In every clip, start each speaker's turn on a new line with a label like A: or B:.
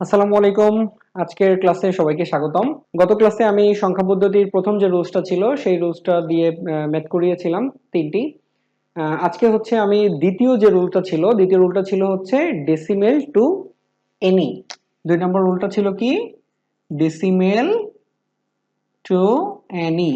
A: আসসালামু আলাইকুম। আজকের ক্লাসে সবাইকে স্বাগতম। গত ক্লাসে আমি সংখ্যা পদ্ধতির প্রথম যে রুলসটা ছিল, সেই রুলসটা দিয়ে ম্যাথ করিয়েছিলাম তিনটি। আজকে হচ্ছে আমি দ্বিতীয় যে রুলটা ছিল, দ্বিতীয় রুলটা ছিল হচ্ছে ডেসিমেল টু এনি দুই নম্বর রুলটা ছিল কি? ডেসিমেল টু এনি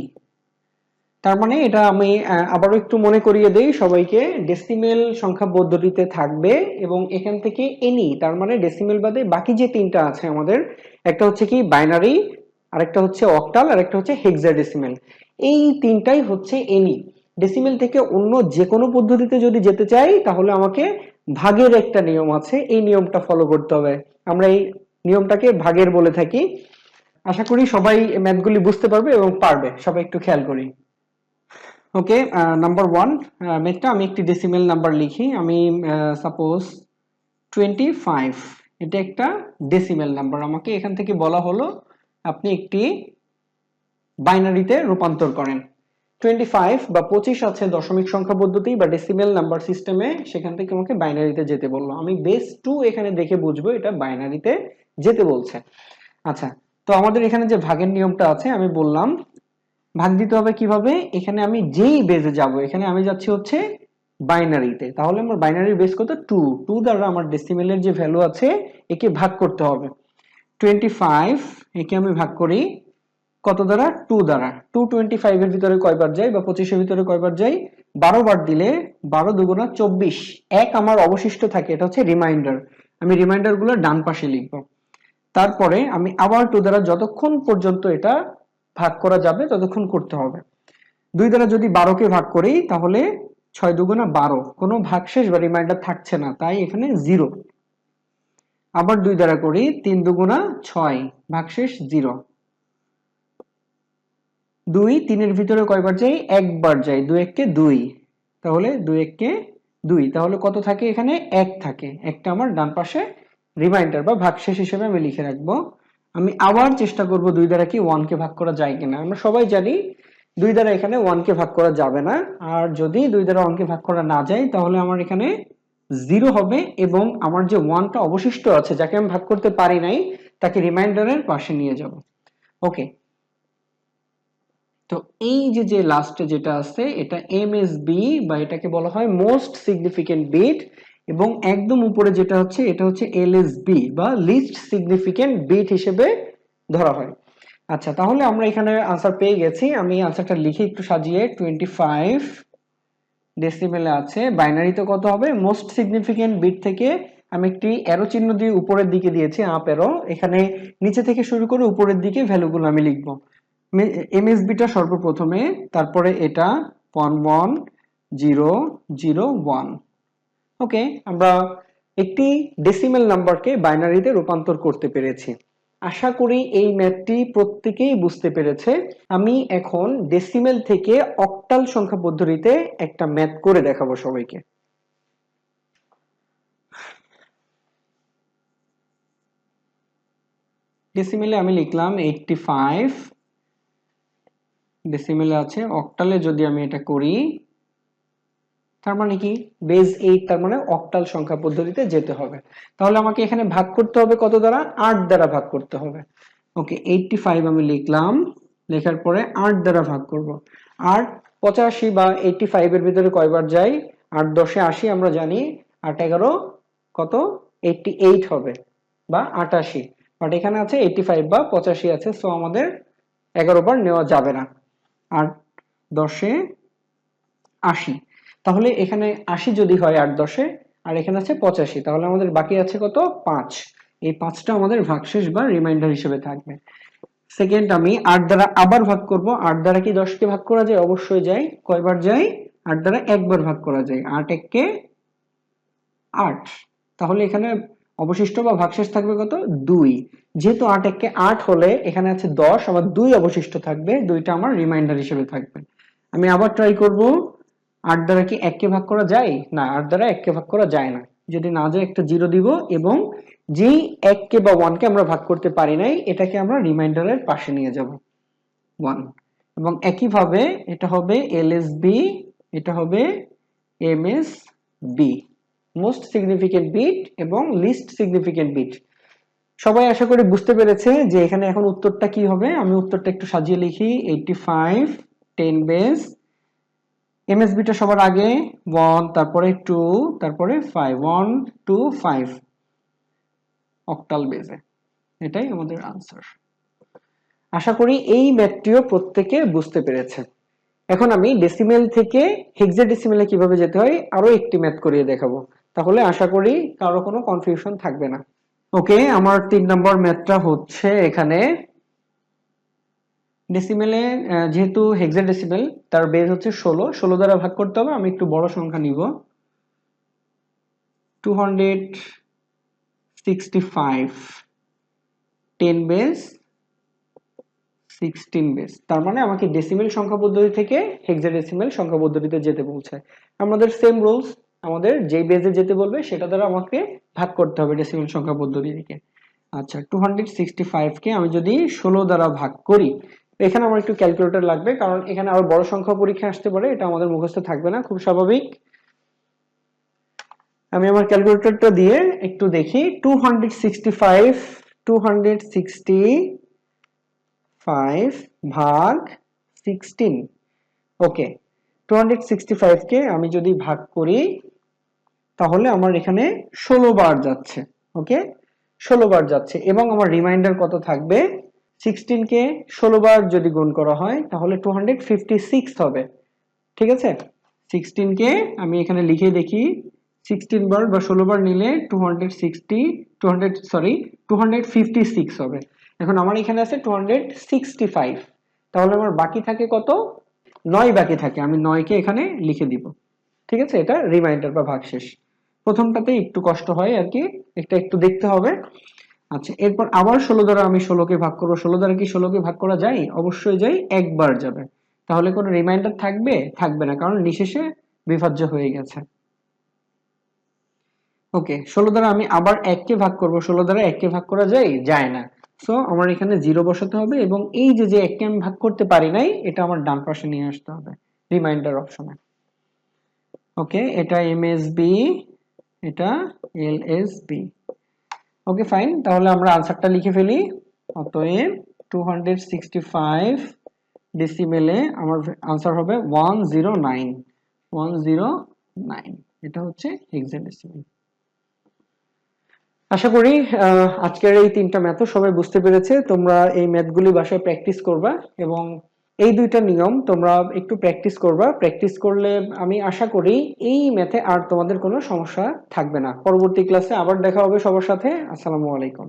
A: তার মানে এটা আমি আবারও একটু মনে করিয়ে দেই সবাইকে ডেসিমেল সংখ্যা পদ্ধতিতে থাকবে এবং এখান থেকে এনি তার মানে ডেসিমেল বাদে বাকি যে তিনটা আছে আমাদের, একটা হচ্ছে কি বাইনারি আরেকটা হচ্ছে অক্টাল আর একটা হচ্ছে হেক্সাডেসিমেল এই তিনটাই হচ্ছে এনি ডেসিমেল থেকে অন্য যে কোনো পদ্ধতিতে যদি যেতে চাই, তাহলে আমাকে ভাগের একটা নিয়ম আছে, এই নিয়মটা ফলো করতে হবে। আমরা এই নিয়মটাকে ভাগের বলে থাকি। আশা করি সবাই ম্যাথগুলি বুঝতে পারবে এবং পারবে। সবাই একটু খেয়াল করি। ওকে নাম্বার ওয়ান ম্যাথটা আমি একটি ডেসিমেল নাম্বার লিখি। আমি সাপোজ টোয়েন্টি ফাইভ এটা একটা ডেসিমেল নাম্বার আমাকে এখান থেকে বলা হলো, আপনি একটি বাইনারিতে রূপান্তর করেন। টোয়েন্টি ফাইভ বা পঁচিশ আছে দশমিক সংখ্যা পদ্ধতি বা ডেসিমেল নাম্বার সিস্টেমে সেখান থেকে আমাকে বাইনারিতে যেতে বলল। আমি বেস টু এখানে দেখে বুঝব, এটা বাইনারিতে যেতে বলছে। আচ্ছা তো আমাদের এখানে যে ভাগের নিয়মটা আছে, আমি বললাম ভাগ দিতে হবে কীভাবে? এখানে আমি যেই বেজে যাব, এখানে আমি যাচ্ছি হচ্ছে বাইনারিতে তাহলে আমার বাইনারির বেস কত? টু টু দ্বারা আমার ডেসিমেলের যে ভ্যালু আছে, একে ভাগ করতে হবে। টোয়েন্টি ফাইভ একে আমি ভাগ করি কত দ্বারা? টু দ্বারা। টু টোয়েন্টি ফাইভের ভিতরে কয়বার যাই বা পঁচিশের ভিতরে কয়বার যাই? বারো বার দিলে বারো দুগুণা চব্বিশ। এক আমার অবশিষ্ট থাকে, এটা হচ্ছে রিমাইন্ডার আমি রিমাইন্ডারগুলো ডান পাশে লিখব। তারপরে আমি আবার টু দ্বারা যতক্ষণ পর্যন্ত এটা ভাগ করা যাবে ততক্ষণ করতে হবে। দুই দ্বারা যদি বারোকে ভাগ করি, তাহলে ছয় দুগুণা বারো। কোনো ভাগশেষ বা রিমাইন্ডার থাকছে না, তাই এখানে জিরো আবার দুই দ্বারা করি, তিন দুগুণা ছয়, ভাগশেষ জিরো দুই তিনের ভিতরে কয়বার যাই? একবার যাই। দুই এককে দুই। তাহলে দুই এককে দুই। তাহলে কত থাকে এখানে? এক থাকে। একটা আমার ডান পাশে রিমাইন্ডার বা ভাগশেষ হিসেবে আমি লিখে রাখব। আমি আবার চেষ্টা করব দুই দ্বারা কি ওয়ান কে ভাগ করা যায় কিনা। আমরা সবাই জানি দুই দ্বারা এখানে ওয়ান কে ভাগ করা যাবে না। আর যদি দুই দ্বারা ওয়ান কে ভাগ করা না যায়, তাহলে আমার এখানে জিরো হবে এবং আমার যে ওয়ানটা অবশিষ্ট আছে, যাকে আমি ভাগ করতে পারি নাই, তাকে রিমাইন্ডারের পাশে নিয়ে যাব। ওকে তো এই যে যে লাস্টে যেটা আছে, এটা এমএসবি বা এটাকে বলা হয় মোস্ট সিগনিফিকেন্ট বিট এবং একদম উপরে যেটা হচ্ছে, এটা হচ্ছে এলএসবি বা লিস্ট সিগনিফিকেন্ট বিট হিসেবে ধরা হয়। আচ্ছা তাহলে আমরা এখানে আনসার পেয়ে গেছি। আমি আনসারটা লিখে একটু সাজিয়ে টোয়েন্টি ফাইভ ডেসিমেলে আছে। বাইনারিতে কত হবে? মোস্ট সিগনিফিকেন্ট বিট থেকে আমি একটি অ্যারো চিহ্ন দিয়ে উপরের দিকে দিয়েছি আপ অ্যারো এখানে নিচে থেকে শুরু করে উপরের দিকে ভ্যালুগুলো আমি লিখব। এমএসবিটা সর্বপ্রথমে, তারপরে এটা one one zero zero one okay আমরা একটি ডেসিমেল নাম্বারকে বাইনারিতে রূপান্তর করতে পেরেছি। আশা করি এই ম্যাথটি প্রত্যেকেই বুঝতে পেরেছে। আমি এখন ডেসিমেল থেকে অক্টাল সংখ্যা পদ্ধতিতে একটা ম্যাথ করে দেখাবো সবাইকে। ডেসিমেলে আমি লিখলাম এইটটি ফাইভ ডেসিমেলে আছে অক্টালে যদি আমি এটা করি তার মানে কি? বেজ এইট তার মানে অক্টাল সংখ্যা পদ্ধতিতে যেতে হবে। তাহলে আমাকে এখানে ভাগ করতে হবে কত দ্বারা? আট দ্বারা ভাগ করতে হবে। ওকে এইটটি ফাইভ আমি লিখলাম। লেখার পরে আট দ্বারা ভাগ করব। আট পঁচাশি বা এইটটি ফাইভের ভিতরে কয়বার যাই? আট দশে আশি আমরা জানি আট এগারো কত? এইটটি এইট হবে বা আটাশি। বাট এখানে আছে এইটটি ফাইভ বা পঁচাশি আছে সো আমাদের এগারো বার নেওয়া যাবে না। আট দশে আশি। তাহলে এখানে আশি যদি হয় আট দশে, আর এখানে আছে পঁচাশি, তাহলে আমাদের বাকি আছে কত? পাঁচ। এই পাঁচটা আমাদের ভাগশেষ বা রিমাইন্ডার হিসেবে থাকবে। সেকেন্ড আমি আট দ্বারা আবার ভাগ করব। আট দ্বারা কি দশকে ভাগ করা যায়? অবশ্যই যায়। কয়বার যায়? আট দ্বারা একবার ভাগ করা যায়। আট এককে আট। তাহলে এখানে অবশিষ্ট বা ভাগশেষ থাকবে কত? দুই। যেহেতু আট এককে আট হলে এখানে আছে দশ, আমার দুই অবশিষ্ট থাকবে। দুইটা আমার রিমাইন্ডার হিসেবে থাকবে। আমি আবার ট্রাই করব। আট দ্বারা কি এককে ভাগ করা যায়? না, আট দ্বারা এককে ভাগ করা যায় না। যদি না যায়, একটা জিরো দিব এবং যেই এককে বা ওয়ানকে আমরা ভাগ করতে পারি নাই, এটাকে আমরা রিমাইন্ডারের পাশে নিয়ে যাব। ওয়ান। এবং একইভাবে এটা হবে এলএসবি, এটা হবে M S B most significant bit এবং লিস্ট সিগনিফিকেন্ট বিট। সবাই আশা করি বুঝতে পেরেছে যে এখানে এখন উত্তরটা কি হবে? আমি উত্তরটা একটু সাজিয়ে লিখি। এইটটি ফাইভ, টেন বেস এমএসবিটা সবার আগে ওয়ান তারপরে টু তারপরে five one two five octal বেজে এটাই আমাদের আনসার আশা করি এই ম্যাথটিও প্রত্যেকে বুঝতে পেরেছে। এখন আমি ডেসিমেল থেকে হেক্সাডেসিমেলে কীভাবে যেতে হয়, আরও একটি ম্যাথ করিয়ে দেখাবো। তাহলে আশা করি কারও কোনো কনফিউশন থাকবে না। ওকে আমার তিন নম্বর ম্যাথটা হচ্ছে এখানে ডেসিমেলে যেহেতু হেক্সাডেসিমেল তার বেজ হচ্ছে ষোলো। ষোলো দ্বারা ভাগ করতে হবে, আমি একটু বড় সংখ্যা নিব। Two hundred sixty five ten base sixteen base. তার মানে আমাকে ডেসিমেল সংখ্যা পদ্ধতি থেকে হেক্সা ডেসিমেল সংখ্যা পদ্ধতিতে যেতে বলছে। আমাদের সেম রুলস আমাদের যেই বেজে যেতে বলবে, সেটা দ্বারা আমাকে ভাগ করতে হবে ডেসিমেল সংখ্যা পদ্ধতি থেকে। আচ্ছা টু হান্ড্রেড সিক্সটি ফাইভকে আমি যদি ষোলো দ্বারা ভাগ করি এখানে আমার একটু ক্যালকুলেটর লাগবে, কারণ এখানে আরও বড় সংখ্যা পরীক্ষা আসতে পারে, এটা আমাদের মুখস্থ থাকবে না, খুব স্বাভাবিক। আমি আমার ক্যালকুলেটরটা দিয়ে একটু দেখি two hundred sixty five two hundred sixty five ভাগ sixteen okay two hundred sixty ফাইভকে আমি যদি ভাগ করি, তাহলে আমার এখানে ষোলো বার যাচ্ছে ওকে ষোলো বার যাচ্ছে, এবং আমার রিমাইন্ডার কত থাকবে? সিক্সটিনকে ষোলো বার যদি গুণ করা হয়, তাহলে টু হান্ড্রেড ফিফটি সিক্স হবে। ঠিক আছে? সিক্সটিনকে আমি এখানে লিখে দেখি সিক্সটিন বার বা ষোলো বার নিলে two hundred sixty two hundred sorry two hundred fifty six হবে। এখন আমার এখানে আছে টু হান্ড্রেড সিক্সটি ফাইভ তাহলে আমার বাকি থাকে কত? নয় বাকি থাকে। আমি নয়কে এখানে লিখে দিব। ঠিক আছে? এটা রিমাইন্ডার বা ভাগশেষ। প্রথমটাতে একটু কষ্ট হয় আর কি। এটা একটু দেখতে হবে। আচ্ছা এরপর আবার ষোলো দ্বারা আমি ষোলোকে ভাগ করব। ষোলো দ্বারা কি ষোলোকে ভাগ করা যায়? অবশ্যই যাই একবার যাবে। তাহলে কোনো রিমাইন্ডার থাকবে? থাকবে না, কারণ নিশেষে বিভাজ্য হয়ে গেছে। ওকে, ষোলো দ্বারা আমি আবার এককে ভাগ করব। ষোলো দ্বারা এককে ভাগ করা যায়? যায় না। সো আমার এখানে জিরো বসাতে হবে এবং এই যে যে এককে আমি ভাগ করতে পারি নাই, এটা আমার ডান পাশে নিয়ে আসতে হবে। রিমাইন্ডার অপশনে ওকে, এটা এমএসবি এটা এলএসবি ওকে ফাইন তাহলে আমরা আনসারটা লিখে ফেলি। অতএব টু হান্ড্রেড সিক্সটি ফাইভ ডেসিমেলে আমার আনসার হবে one zero nine one zero nine এটা হচ্ছে হেক্সাডেসিমেল আশা করি আজকের এই তিনটা ম্যাথও সবাই বুঝতে পেরেছে। তোমরা এই ম্যাথগুলি বাসায় প্র্যাকটিস করবা এবং এই দুইটা নিয়ম তোমরা একটু প্র্যাকটিস করবা। প্র্যাকটিস করলে আমি আশা করি এই ম্যাথে আর তোমাদের কোনো সমস্যা থাকবে না। পরবর্তী ক্লাসে আবার দেখা হবে সবার সাথে। আসসালামু আলাইকুম।